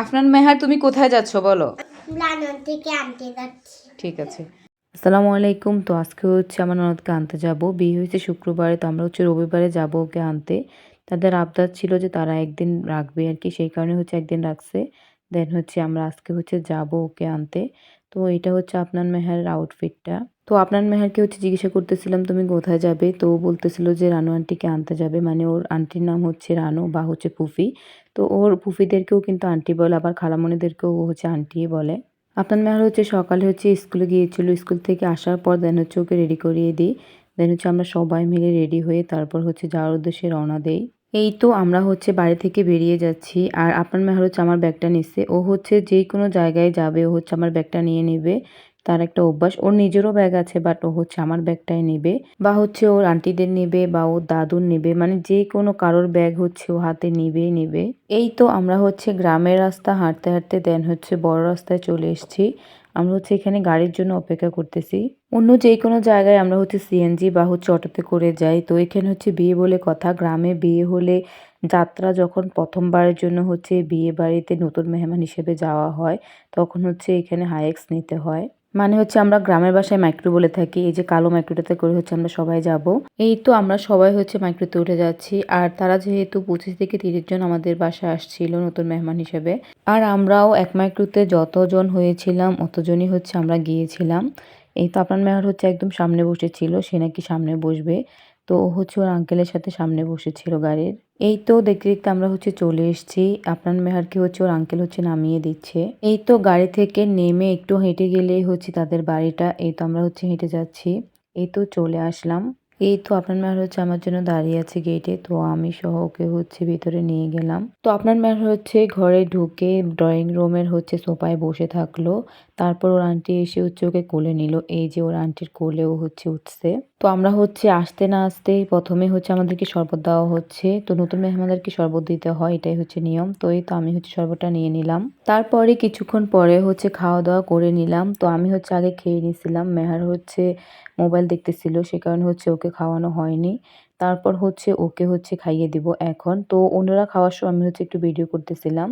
আফনান মেহার তুমি কোথায় যাচ্ছ বলো? থেকে আনতে যাচ্ছি। ঠিক আছে। আসসালামু আলাইকুম। তো আজকে হচ্ছে আমার ননদকে আনতে যাব। বিয়ে হয়েছে শুক্রবারে তো আমরা হচ্ছে রবিবারে যাব ওকে আনতে। তাদের আবদার ছিল যে তারা একদিন রাখবে আর কি সেই কারণে হচ্ছে একদিন রাখছে। দেন হচ্ছে আমরা আজকে হচ্ছে যাব ওকে আনতে। তো এটা হচ্ছে আপনার মেহারের আউটফিটটা তো আপনার মেহারকে হচ্ছে জিজ্ঞাসা করতেছিলাম তুমি কোথায় যাবে? তো ও বলতেছিল যে রানু আন্টিকে আনতে যাবে। মানে ওর আন্টির নাম হচ্ছে রানু বা হচ্ছে পুফি তো ওর পুফিদেরকেও কিন্তু আন্টি বলে, আবার খালামণিদেরকেও ও হচ্ছে আন্টি বলে। আপনার মেহার হচ্ছে সকালে হচ্ছে স্কুলে গিয়েছিল, স্কুল থেকে আসার পর দেন হচ্ছে ওকে রেডি করিয়ে দিই। দেন হচ্ছে আমরা সবাই মিলে রেডি হয়ে তারপর হচ্ছে যাওয়ার উদ্দেশ্যে রওনা দেই। এই তো আমরা হচ্ছে বাড়ি থেকে বেরিয়ে যাচ্ছি, আর আপনার মেহার হচ্ছে আমার ব্যাগটা নিচ্ছে। ও হচ্ছে যে কোনো জায়গায় যাবে, ও হচ্ছে আমার ব্যাগটা নিয়ে নেবে। তার একটা অভ্যাস। ওর নিজেরও ব্যাগ আছে বাট ও হচ্ছে আমার ব্যাগটাই নেবে বা হচ্ছে ওর আন্টিদের নেবে বা ওর দাদুর নেবে। মানে যে কোনো কারোর ব্যাগ হচ্ছে ও হাতে নিবেই নেবে। এই তো আমরা হচ্ছে গ্রামের রাস্তা হাঁটতে হাঁটতে দেন হচ্ছে বড় রাস্তায় চলে এসেছি। আমরা হচ্ছে এখানে গাড়ির জন্য অপেক্ষা করতেছি। অন্য যে কোনো জায়গায় আমরা হচ্ছে সিএনজি বা হচ্ছে অটোতে করে যাই। তো এখানে হচ্ছে বিয়ে বলে কথা। গ্রামে বিয়ে হলে যাত্রা যখন প্রথমবারের জন্য হচ্ছে বিয়ে বাড়িতে নতুন মেহমান হিসেবে যাওয়া হয়, তখন হচ্ছে এখানে হাইক্স নিতে হয়। মানে হচ্ছে আমরা গ্রামের বাসায় মাইক্রো বলে থাকি, এই যে কালো মাইক্রোটাতে করে হচ্ছে আমরা সবাই যাব। এই তো আমরা সবাই হচ্ছে মাইক্রোতে উঠে যাচ্ছি, আর তারা যেহেতু পঁচিশ থেকে তিরিশ জন আমাদের বাসায় আসছিল নতুন মেহমান হিসেবে, আর আমরাও এক মাইক্রোতে যতজন হয়েছিলাম অতজনই হচ্ছে আমরা গিয়েছিলাম। এই তো আপনার মেয়ার হচ্ছে একদম সামনে বসেছিল সে নাকি সামনে বসবে। তো ও হচ্ছে ওর আঙ্কেলের সাথে সামনে বসেছিল গাড়ির। এই তো দেখতে দেখতে আমরা হচ্ছে চলে এসেছি। আপনার মেহারকে হচ্ছে ওর আঙ্কেল হচ্ছে নামিয়ে দিচ্ছে। এই তো গাড়ি থেকে নেমে একটু হেঁটে গেলেই হচ্ছে তাদের বাড়িটা। এই তো আমরা হচ্ছে হেঁটে যাচ্ছি। এই তো চলে আসলাম। এই তো আপনার মেয়ার হচ্ছে আমার জন্য দাঁড়িয়ে আছে গেটে তো আমি সহ ওকে হচ্ছে ভিতরে নিয়ে গেলাম। তো আপনার মেয়ার হচ্ছে ঘরে ঢুকে ড্রয়িং রুমের হচ্ছে সোফায় বসে থাকল। তারপর ওর আন্টি এসে হচ্ছে ওকে কোলে নিল। এই যে ওর আন্টির কোলেও হচ্ছে উঠছে। তো আমরা হচ্ছে আসতে না আসতেই প্রথমে হচ্ছে আমাদেরকে শরবত দেওয়া হচ্ছে। তো নতুন মেহমানদেরকে শরবত দিতে হয়, এটাই হচ্ছে নিয়ম। তো এই তো আমি হচ্ছে শরবতটা নিয়ে নিলাম। তারপরে কিছুক্ষণ পরে হচ্ছে খাওয়া দাওয়া করে নিলাম। তো আমি হচ্ছে আগে খেয়ে নিয়েছিলাম মেহার হচ্ছে মোবাইল দেখতেছিল, সে কারণে হচ্ছে ওকে খাওয়ানো হয়নি। তারপর হচ্ছে ওকে হচ্ছে খাইয়ে দিব এখন। তো ওনারা খাওয়ার সময় আমি হচ্ছে একটু ভিডিও করতেছিলাম।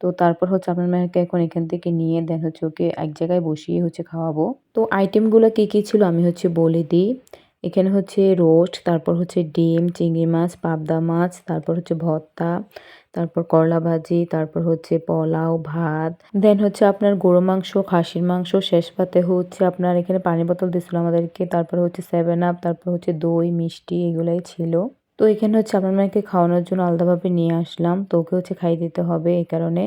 তো তারপর হচ্ছে আপনার মেয়েকে এখন এখান থেকে নিয়ে দেন হচ্ছে ওকে এক জায়গায় বসিয়ে হচ্ছে খাওয়াবো। তো আইটেমগুলো কী কী ছিল আমি হচ্ছে বলে দিই। এখানে হচ্ছে রোস্ট, তারপর হচ্ছে ডিম, চিংড়ি মাছ, পাবদা মাছ, তারপর হচ্ছে ভর্তা, তারপর করলা ভাজি, তারপর হচ্ছে পোলাও, ভাত। দেন হচ্ছে আপনার গরু মাংস, খাসির মাংস, শেষ পাতে হচ্ছে আপনার এখানে পানি বোতল দিয়েছিল আমাদেরকে, তারপর হচ্ছে সেভেন আপ তারপর হচ্ছে দই, মিষ্টি এগুলাই ছিল। তো এখানে হচ্ছে আপনার মাকে খাওয়ানোর জন্য আলাদাভাবে নিয়ে আসলাম, তো ওকে হচ্ছে খাইয়ে দিতে হবে এই কারণে।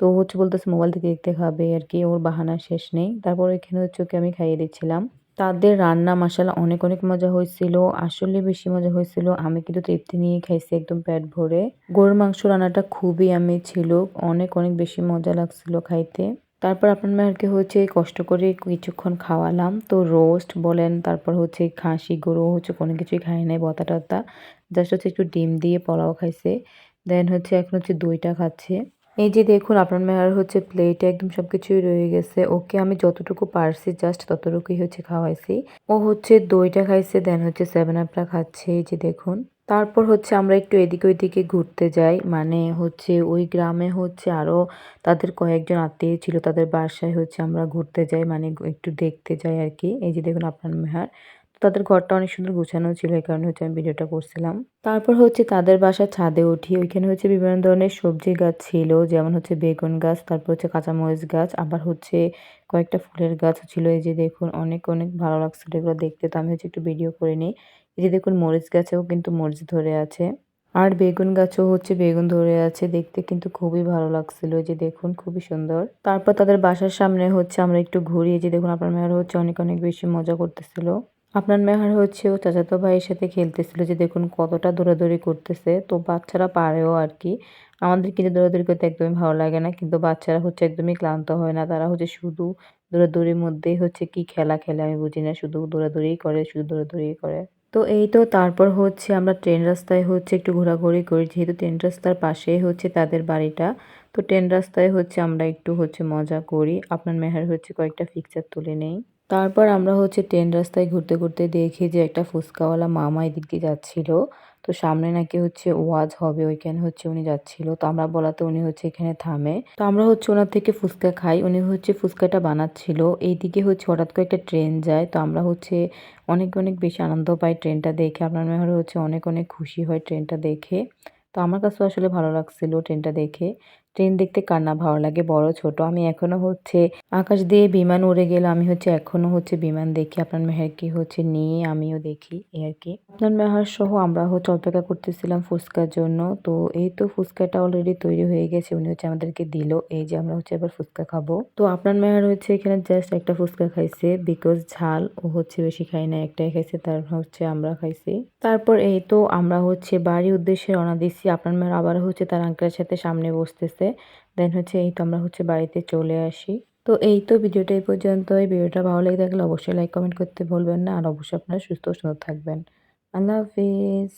তো হচ্ছে বলতেছে মোবাইল থেকে দেখতে খাবে আর কি, ওর বাহানা শেষ নেই। তারপর এখানে হচ্ছে ওকে আমি খাইয়ে দিচ্ছিলাম। তাদের রান্না মাসালা অনেক অনেক মজা হয়েছিল। আসলে বেশি মজা হয়েছিল। আমি কিন্তু তৃপ্তি নিয়ে খাইছি একদম পেট ভরে। গরুর মাংস রান্নাটা খুবই আমি ছিল। অনেক অনেক বেশি মজা লাগছিল খাইতে। তারপর আপনার মেয়েরকে হচ্ছে কষ্ট করে কিছুক্ষণ খাওয়ালাম। তো রোস্ট বলেন, তারপর হচ্ছে খাসি, গরু, হচ্ছে কোনো কিছুই খায় নাই, বতা টতা। জাস্ট হচ্ছে একটু ডিম দিয়ে পোলাও খাইছে। দেন হচ্ছে এখন হচ্ছে দইটা খাচ্ছে। এই যে দেখুন আপনার মেয়ার হচ্ছে প্লেটে একদম সব কিছুই রয়ে গেছে। ওকে আমি যতটুকু পারছি জাস্ট ততটুকুই হচ্ছে খাওয়াইছি। ও হচ্ছে দইটা খাইছে দেন হচ্ছে সেভেন আপটা খাচ্ছে, এই যে দেখুন। তারপর হচ্ছে আমরা একটু এদিকে ওইদিকে ঘুরতে যাই। মানে হচ্ছে ওই গ্রামে হচ্ছে আরও তাদের কয়েকজন আত্মীয় ছিল, তাদের বাসায় হচ্ছে আমরা ঘুরতে যাই। মানে একটু দেখতে যাই আর কি। এই যে দেখুন আপনার মেহার। তাদের ঘরটা অনেক সুন্দর গুছানো ছিল, এই কারণে হচ্ছে আমি ভিডিওটা করছিলাম। তারপর হচ্ছে তাদের বাসার ছাদে উঠি, ওইখানে হচ্ছে বিভিন্ন ধরনের সবজি গাছ ছিল, যেমন হচ্ছে বেগুন গাছ, তারপর হচ্ছে কাঁচামরিচ গাছ, আবার হচ্ছে কয়েকটা ফুলের গাছ ছিল। এই যে দেখুন, অনেক অনেক ভালো লাগছিল এগুলো দেখতে, তো আমি হচ্ছে একটু ভিডিও করে নিই। এই যে দেখুন, মরিচ গাছেও কিন্তু মরিচ ধরে আছে। আর বেগুন গাছও হচ্ছে বেগুন ধরে আছে, দেখতে কিন্তু খুবই ভালো লাগছিল যে দেখুন, খুবই সুন্দর। তারপর তাদের বাসার সামনে হচ্ছে আমরা একটু ঘুরিয়ে যে দেখুন, আপনার মেয়ের হচ্ছে অনেক অনেক বেশি মজা করতেছিল। আপনার মেহার হচ্ছে ও চাচাতো ভাইয়ের সাথে খেলতেছিল যে দেখুন কতটা দৌড়াদৌড়ি করতেছে। তো বাচ্চারা পারেও আর কি। আমাদের কিন্তু দৌড়াদৌড়ি করতে একদমই ভালো লাগে না। কিন্তু বাচ্চারা হচ্ছে একদমই ক্লান্ত হয় না। তারা হচ্ছে শুধু দৌড়াদৌড়ির মধ্যেই হচ্ছে কি খেলা খেলে আমি বুঝি না। শুধু দৌড়াদৌড়িই করে, শুধু দৌড়াদৌড়িই করে। তো এই তো তারপর হচ্ছে আমরা ট্রেন রাস্তায় হচ্ছে একটু ঘোরাঘুরি করি। যেহেতু ট্রেন রাস্তার পাশেই হচ্ছে তাদের বাড়িটা, তো ট্রেন রাস্তায় হচ্ছে আমরা একটু হচ্ছে মজা করি। আপনার মেহার হচ্ছে কয়েকটা পিকচার তুলে নেই। তারপর আমরা হচ্ছে ট্রেন রাস্তায় ঘুরতে ঘুরতে দেখি যে একটা ফুচকাওয়ালা মামা এদিক দিয়ে যাচ্ছিল। তো সামনে নাকি হচ্ছে ওয়াজ হবে, ওইখানে হচ্ছে উনি যাচ্ছিল। তো আমরা বলাতে উনি হচ্ছে এখানে থামে। তো আমরা হচ্ছে ওনার থেকে ফুচকা খাই। উনি হচ্ছে ফুচকাটা বানাচ্ছিল। এইদিকে হচ্ছে হঠাৎ করে একটা ট্রেন যায়। তো আমরা হচ্ছে অনেক অনেক বেশি আনন্দ পাই ট্রেনটা দেখে। আপনার মেহর হচ্ছে অনেক অনেক খুশি হয় ট্রেনটা দেখে। তো আমার কাছেও আসলে ভালো লাগছিল ট্রেনটা দেখে। ট্রেন দেখতে কার না ভালো লাগে? বড়, ছোট। আমি এখনও হচ্ছে আকাশ দিয়ে বিমান উড়ে গেলে। আমি হচ্ছে এখনও হচ্ছে বিমান দেখি। আপনার মেহেরকে হচ্ছে? নিয়ে আমিও দেখি, এই আর কি। আপনার মেহার সহ আমরা হচ্ছে অপেক্ষা করতেছিলাম ফুচকার জন্য। তো এই তো ফুচকাটা অলরেডি তৈরি হয়ে গেছে। উনি হচ্ছে আমাদেরকে দিল। এই যে আমরা হচ্ছে এবার ফুচকা খাব। তো আপনার মেহার হচ্ছে এখানে জাস্ট একটা ফুচকা খাইছে। বিকজ ঝাল, ও হচ্ছে বেশি খাই না। একটাই খাইছে, তার হচ্ছে আমরা খাইছি। তারপর এই তো আমরা হচ্ছে বাড়ির উদ্দেশ্যে রওনা দিচ্ছি। আপনার মেয়ের আবার হচ্ছে তার আঙ্কেলের সাথে সামনে বসতেছে। দেন হচ্ছে এই তো আমরা হচ্ছে বাড়িতে চলে আসি। তো এই তো ভিডিওটা এই পর্যন্ত এই ভিডিওটা ভালো লেগে থাকলে অবশ্যই লাইক কমেন্ট করতে ভুলবেন না। আর অবশ্যই আপনারা সুস্থ, সুন্দর থাকবেন। আল্লাহ হাফিজ।